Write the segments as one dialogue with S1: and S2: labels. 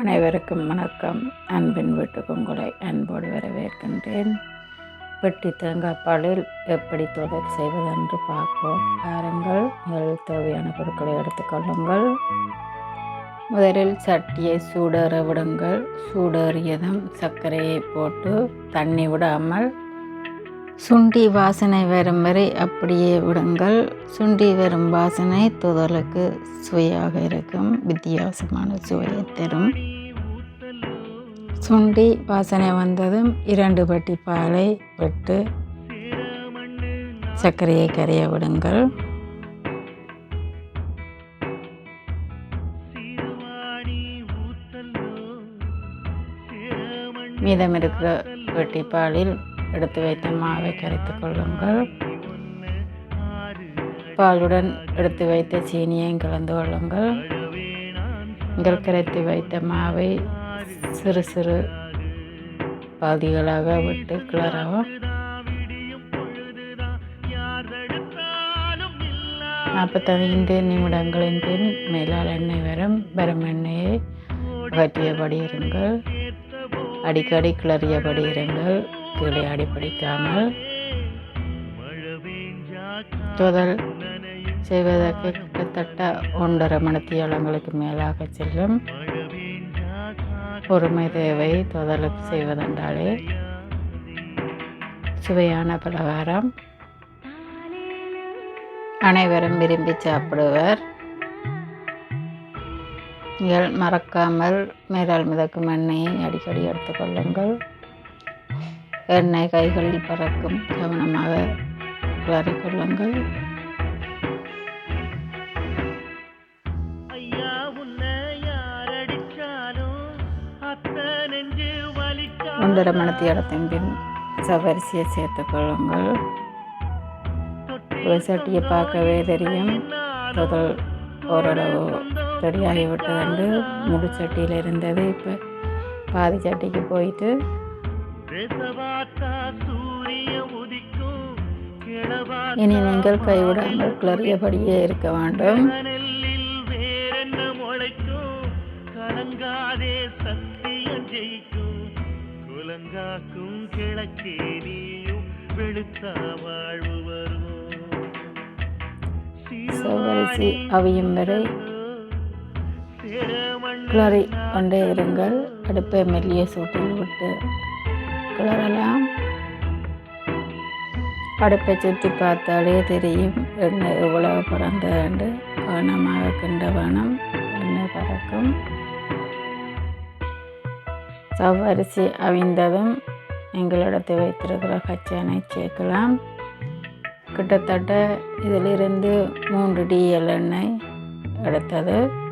S1: அனைவருக்கும் வணக்கம். அன்பின் வீட்டுக்கு உங்களை அன்போடு வரவேற்கின்றேன். வெட்டி தேங்காய் பாலில் எப்படி தொடர் செய்வதென்று பார்ப்போம். பாருங்கள் முதல் தேவையான பொருட்களை எடுத்துக்கொள்ளுங்கள் முதலில் சட்டியை சூடேற விடுங்கள். சூடேறியதும் சர்க்கரையை போட்டு தண்ணி விடாமல் சுண்டி வாசனை வரும் வரை அப்படியே விடுங்கள். சுண்டி வரும் வாசனை துதலுக்கு சுவையாக இருக்கும். வித்தியாசமான சுவையை தரும். சுண்டி வாசனை வந்ததும் இரண்டு பட்டி பாலை விட்டு சர்க்கரையை கரைய விடுங்கள். மீதம் இருக்கிற வெட்டிப்பாலில் எடுத்து வைத்த மாவை கரைத்து கொள்ளுங்கள். பாலுடன் எடுத்து வைத்த சீனியையும் கலந்து கொள்ளுங்கள். நீங்கள் கரைத்து வைத்த மாவை சிறு சிறு பாதிகளாக விட்டு கிளறவும். நாற்பத்தைந்து நிமிடங்களின் பின் மேலால் எண்ணெய் வரும் வெறும் எண்ணெயை அகற்றியபடி இருங்கள். அடிக்கடி கிளறியபடி இருங்கள். கீழே அடி பிடிக்காமல் முதல் செய்வதற்கு கிட்டத்தட்ட ஒன்றரை மணித்தியாலங்களுக்கு மேலாக செல்லும் பொறுமை தேவை தொதலுக்கு செய்வதென்றாலே. சுவையான பலகாரம். அனைவரும் விரும்பி சாப்பிடுவர். நீங்கள் மறக்காமல் மேலால் மிதக்கும் எண்ணெயை அடிக்கடி எடுத்துக்கொள்ளுங்கள் எண்ணெய் கைகளில் பறக்கும் கவனமாக கிளறிக்கொள்ளுங்கள் ஒன்றரை மணத்தி இடத்தின் பின் சவரிசியை சேர்த்துக் கொள்ளுங்கள். சட்டியை பார்க்கவே தெரியும். தொதல் ஓரளவு ரெடியாகிவிட்டது என்று முழு சட்டியில் இருந்தது இப்போ பாதி சட்டிக்கு போயிட்டு இனி நீங்கள் கைவிடாமல் கிளறியபடியே இருக்க வேண்டும். கலங்காதே சத்தியம் ஜெயிக்கும். குலங்காக்கும் கிழக்கே நீயும் வெளுத்தா வாழ்வு வருவோம். சவரிசி அவியும் வரை கிளறி கொண்டே இருங்கள். அடுப்பை மெல்லிய சூட்டில் விட்டு அடுப்பை சுற்றி பார்த்தாலே தெரியும் எண்ணெய் எவ்வளவு பறந்தது கவனமாக கிண்ட வேணும் எண்ணெய் பறக்கும்? சவ்வரிசி அவிந்ததும் எங்களிடத்து வைத்திருக்கிற கச்சானை சேர்க்கலாம். கிட்டத்தட்ட இதிலிருந்து மூன்று டிஎல் எண்ணெய் எடுத்தது.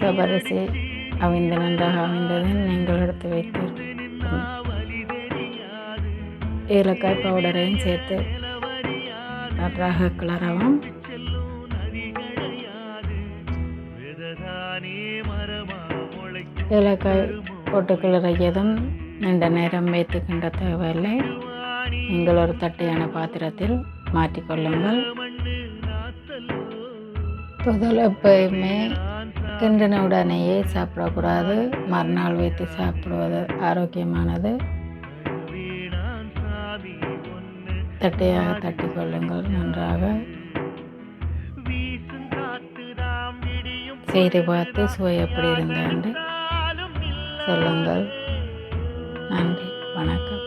S1: சபரசே. அவிந்த நன்றாக அவிந்ததும் நீங்கள் எடுத்து வைத்து. ஏலக்காய் பவுடரையும் சேர்த்து நன்றாக கிளறவும். ஏலக்காய் போட்டு கிளறியதும் நீண்ட நேரம் வைத்து கிண்ட தேவையில்லை. நீங்கள் ஒரு தட்டையான பாத்திரத்தில் மாற்றிக்கொள்ளுங்கள். முதல் எப்பயுமே கிண்டின உடனேயே சாப்பிடக்கூடாது. மறுநாள் வைத்து சாப்பிடுவது ஆரோக்கியமானது. தட்டையாக தட்டி கொள்ளுங்கள் நன்றாக. செய்து பார்த்து சுவை எப்படி இருந்தாண்டு சொல்லுங்கள். நன்றி. வணக்கம்.